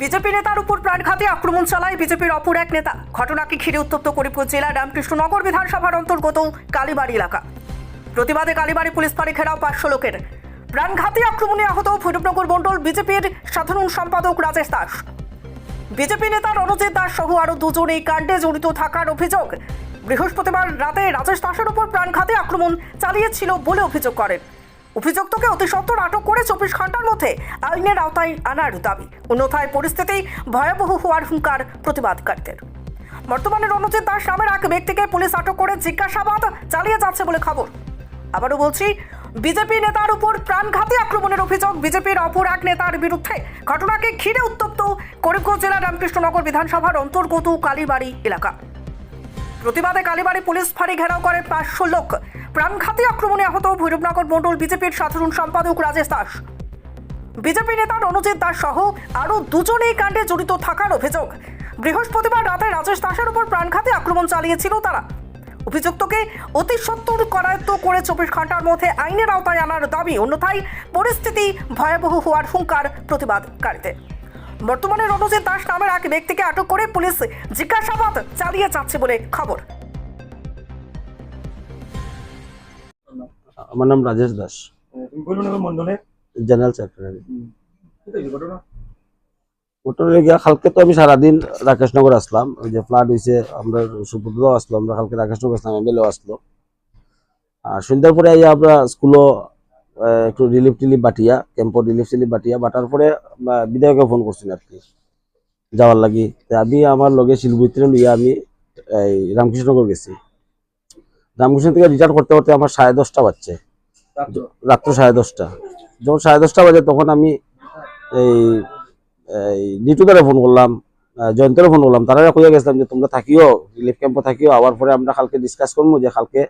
BJP নেতার উপর প্রাণঘাতী আক্রমণ চালায় বিজেপির অপর এক নেতা। ঘটনাকে ঘিরে উত্তপ্ত করিমপুর জেলা রামকৃষ্ণনগর বিধানসভার অন্তর্গত কালীবাড়ি এলাকা। প্রতিবাদে কালীবাড়ি পুলিশ ফাঁড়ি ঘেরাও পাঁচশো লোকের। প্রাণঘাতী আক্রমণে আহত ভৈরবনগর মণ্ডল বিজেপির সাধারণ সম্পাদক রাজেশ দাস। বিজেপি নেতা রণজিৎ দাস সহ আরও দুজন এই কাণ্ডে জড়িত থাকার অভিযোগ। বৃহস্পতিবার রাতে রাজেশ দাসের উপর প্রাণঘাতী আক্রমণ চালিয়েছিল বলে অভিযোগ করেন। অভিযুক্তকে অতি সত্বর আটক করে চব্বিশ ঘণ্টার মধ্যে আইনের আওতায় আনার দাবি। অন্যথায় পরিস্থিতি ভয়াবহ হওয়ার হুঙ্কার প্রতিবাদকারীদের। বর্তমানে রণজিৎ দাস নামের এক ব্যক্তিকে পুলিশ আটক করে জিজ্ঞাসাবাদ চালিয়ে যাচ্ছে বলে খবর। আবারও বলছি, বিজেপি নেতার উপর প্রাণঘাতী আক্রমণের অভিযোগ বিজেপির অপর এক নেতার বিরুদ্ধে। ঘটনাকে ঘিরে উত্তপ্ত করিমগঞ্জ জেলার রামকৃষ্ণনগর বিধানসভার অন্তর্গত কালীবাড়ি এলাকা। প্রতিবাদে কালীবাড়ি পুলিশ ফাঁড়ি ঘেরাও করে পাঁচশো লোক। প্রাণঘাতী আক্রমণে আহত ভৈরবনগর মণ্ডল বিজেপির সাধারণ সম্পাদক রাজেশ দাস। বিজেপি নেতা রণজিৎ দাস সহ আরও দুজন এই কাণ্ডে জড়িত থাকার অভিযোগ। বৃহস্পতিবার রাতে রাজেশ দাসের উপর প্রাণঘাতী আক্রমণ চালিয়েছিল তারা। অভিযুক্তকে অতি সত্তর করায়ত্ত করে চব্বিশ ঘণ্টার মধ্যে আইনের আওতায় আনার দাবি, অন্যথায় পরিস্থিতি ভয়াবহ হওয়ার হুঙ্কার প্রতিবাদকারীদের। বর্তমানে রণজিৎ দাস নামের এক ব্যক্তিকে আটক করে পুলিশ জিজ্ঞাসাবাদ চালিয়ে যাচ্ছে বলে খবর। আমার নাম রাজেশ দাস। General secretary. কি ঘটনা? গিয়া কালকে তো আমি সারাদিন রাকেশনগর আসলাম। ওই যে ফ্লাড হয়েছে আমরা সুপুত্রও আসলো আমরা কালকে রাকেশনগর আসলাম এমএলএও আসলো। আর সন্ধ্যার পরে আইয়া আমরা স্কুলও একটু রিলিফ টিলিফ বাটিয়া ক্যাম্পর রিলিফ টিলিফ বাটিয়া বাটার পরে বা বিধায়ককে ফোন করছেন আর কি। যাওয়ার লাগি। আমি আমার লগে শিলবুত্রে লইয়া আমি এই রামকৃষ্ণনগর গেছি। রামকৃষ্ণ থেকে রিটার্ন করতে করতে আমার সাড়ে দশটা বাজছে। রাত্র? সাড়ে দশটা। যখন সাড়ে দশটা বাজে তখন আমি এই এই নিটুদারে ফোন করলাম জয়ন্তরে ফোন করলাম। তারা কইয়া গেছিলাম যে তোমরা থাকিও রিলিফ ক্যাম্পে থাকিও। আবার পরে আমরা কালকে ডিসকাস করব যে কালকে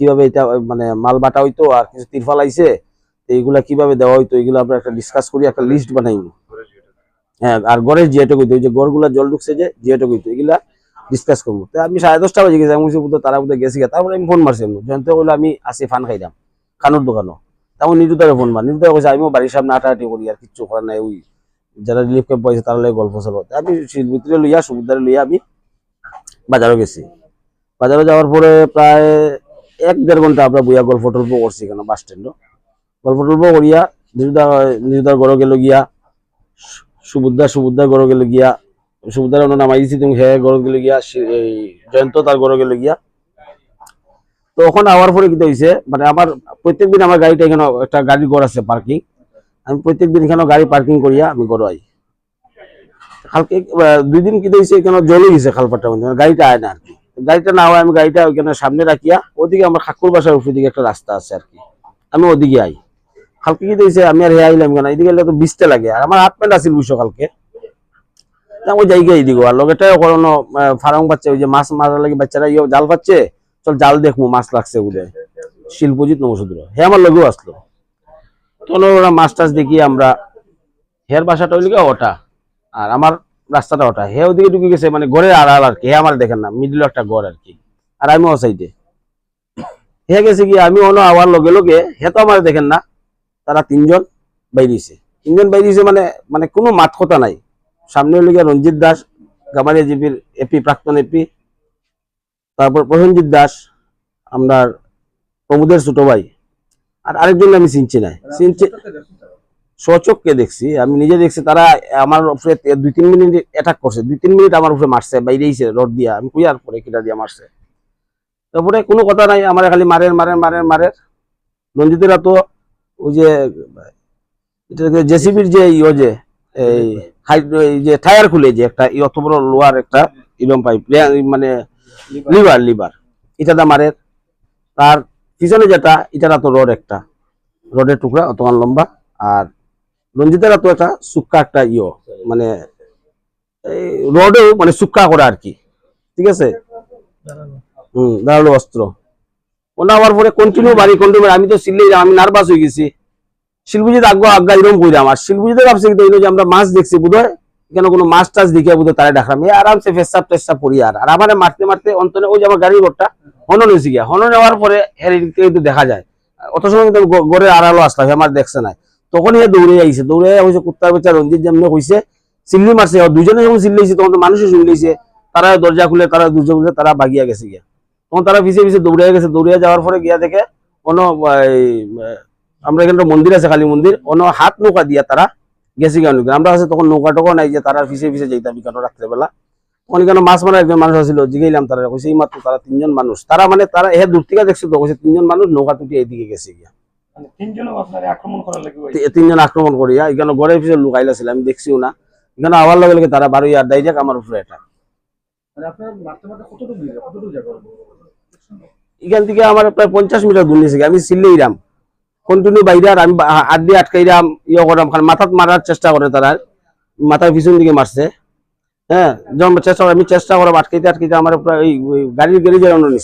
কীভাবে এটা মানে মাল বাটা হইতো আর কিছু তিরফাল আইছে। তো এইগুলা কীভাবে দেওয়া হইতো এগুলো আমরা একটা ডিসকাস করি একটা লিস্ট বানাই হ্যাঁ আর গড়ের জিয়াটা কইতো ওই যে গড়গুলা জল ঢুকছে যে জিয়াটা কইতো এগুলা ডিসকাস করব। তো আমি সাড়ে দশটা বাজে গেছি আমি "বুদ্ধ, তারা বুদ্ধ গেছি গা।" তারপরে আমি ফোন মারছি এমনি। জয়ন্ত কইলো আমি আসি ফান খাইলাম খানুর দোকানও। তেমন নিটুদারে ফোন মার। নিটুদারে কইছে আমিও বাড়ির সামনে আটাআটি করি আর কিচ্ছু করার নাই ওই যারা রিলিফ ক্যাম্প পাইছে তারা গল্প চলো আমি শিলভিতরে লইয়া সমুদ্রে লইয়া আমি বাজারও গেছি। বাজারে যাওয়ার পরে প্রায় এক দেড় ঘণ্টা আমরা বইয়া গল্প টল্প করছি কেন বাস স্ট্যান্ডও গল্প টল্প করিয়া নিরুদা নিরুদার ঘরে গেল গিয়া সুবুদ্ধা সুবুদ্ধার ঘরে গেল গিয়া সুবুদ্ধার অন্য নামাইছি তুমি হে ঘরে গেল গিয়া এই জয়ন্ত তার ঘরে গেল গিয়া। তো ওখানে আওয়ার পরে কি হয়েছে মানে আমার প্রত্যেকদিন আমার গাড়িটা এখানে একটা গাড়ির ঘর আছে পার্কিং আমি প্রত্যেকদিন এখানে গাড়ি পার্কিং করিয়া আমি ঘরে আই। আহ, দুই দিন কি হয়েছে এখানে জলে গেছে খালপাট্টার মধ্যে মানে গাড়িটা আয় না আর কি। গাড়িটা না হয় আমি গাড়িটা ওইখানে সামনে রাখিয়া ওদিকে আমার ঠাকুর বাসার উপর দিকে একটা রাস্তা আছে আর কি। আমি ওদিকে আই। কালকে কি হয়েছে আমি আর হে আইলাম কেন? এদিকে তো বিশটা লাগে। আর আমার হাফ প্যান্ট আছিল বুঝছ কালকে। ওই ফার্ম পাচ্ছে, ওই যে মাছ বাচ্চারা ইয়ে জাল পাচ্ছে জাল মাছ লাগছে শিল্পজিৎ নমসুদ্র হে আমার লগেও আসলো। তখন ওরা মাছ টাছ দেখি আমরা, হের বাসাটা গিয়ে ওটা, আর আমার রাস্তাটা ওটা। হে ওদিকে ঢুকে গেছে মানে ঘরের আড়াল আর কি, হে আমার দেখেন না মিডিল একটা ঘর আর কি। আর আমি ও সাইডে হে গেছে কি আমি অন্য আওয়ার লগে লগে, হে তো আমার দেখেন না, তারা তিনজন বাইরিছে তিনজন বাইরিছে মানে মানে কোনো মাত কথা নাই। সামনে হইলে গিয়ে রঞ্জিত দাস গামারিয়া জিপির এপি প্রাক্তন এপি তারপর প্রসেনজিৎ দাস আপনার প্রমোদের ছোট ভাই আর আরেকজন আমি চিনছি না। চিনছি সচককে দেখছি আমি নিজে দেখছি তারা আমার উপরে দুই তিন মিনিট অ্যাটাক করছে দুই তিন মিনিট আমার উপরে মারছে বাইরেইছে রড দিয়া আমি কুইয়ার পরে কিটা দিয়া মারছে। তারপরে কোনো কথা নাই আমার খালি মারের মারের মারের মারের রঞ্জিতেরা তো ওই যে জেসিবির যে ইয়ে যে এই যে টায়ার খুলে যে একটা অত বড় লোয়ার একটা ইলম পাইপ মানে লিভার লিভার। এটা মারে তার পিছনে যেটা এটা তো রড একটা। রডের টুকরা অতমান লম্বা। আর রঞ্জিতের তো একটা সুক্কা একটা ইয়ে। মানে এই রডেও মানে সুক্কা করা আর কি। ঠিক আছে? হম দাঁড়াল অস্ত্র। ওনা হওয়ার পরে কন্টিনিউ বাড়ি কন্টিনিউ আমি তো সিললে আমি নার্ভাস হয়ে গেছি। শিলবুজিতে আগ্রহ আজ্ঞা এরকম কইরাম আর শিলবুজিতে ভাবছি কিন্তু যে আমরা মাছ দেখছি বোধহয় কেন কোনো মাছ টাছ দেখে বোধহয় তারা ডাকলাম এই আরামসে ফেসাপ টেসাপ করি আর। আর আমার মারতে মারতে অন্তনে ওই যে আমার গাড়ির ঘরটা, হনন হয়েছে গিয়া। হনন নেওয়ার পরে এর কিন্তু দেখা যায়। অত সময় কিন্তু গড়ের আড়ালো আসলাম আমার দেখছে না তখন এ দৌড়ে আইছে। দৌড়ে হয়েছে কুত্তার বেচা রঞ্জিত যেমন হয়েছে চিল্লি মারছে। দুজনে যখন চিল্লিছে তখন তো মানুষও শুনলেইছে তারা দরজা খুলে, তারা দরজা খুলে, তারা বাগিয়া গেছে গিয়া। তখন তারা পিছিয়ে পিছিয়ে দৌড়ে গেছে। দৌড়ে যাওয়ার পরে গিয়া দেখে কোনো আমরা এখানে মন্দির আছে কালী মন্দির অন্য হাত নৌকা দিয়া তারা গেছি গিয়া অনেক আমরা কাছে তখন নৌকা টোকা নাই যে তারা পিছিয়ে পিছিয়ে যাইতাম বিকানো রাত্রেবেলা। তখন এখানে মাছ মারা একজন মানুষ আছিল জিগাইলাম তারা। কইছে এই মাত্র তারা তিনজন মানুষ। তারা মানে তারা এ দূর থেকে দেখছে তো কইছে তিনজন মানুষ নৌকা তুটি এইদিকে গেছে গিয়া। মানে তিনজন আক্রমণ করিয়া এখানে গড়ের পিছনে লুকাইলাছিল আমি দেখছিও না। এখানে আবার লগে লগে তারা বারো ইয়ার ডাইরেক্ট আমার উপরে এটা মানে এখান থেকে আমার প্রায় পঞ্চাশ মিটার দূর নিয়েছে আমি চিল্লাইরাম কন্টিনিউ বাইরে আর আমি হাত দিয়ে আটকাইরাম ইয়ে করাম, খালি মাথাত মারার চেষ্টা করে তারা। মাথার পিছন দিকে মারছে হ্যাঁ যখন চেষ্টা করে আমি চেষ্টা করাম আটকাইতে আটকাইতে আমার প্রায় গাড়ির গাড়ি জানানো নিছি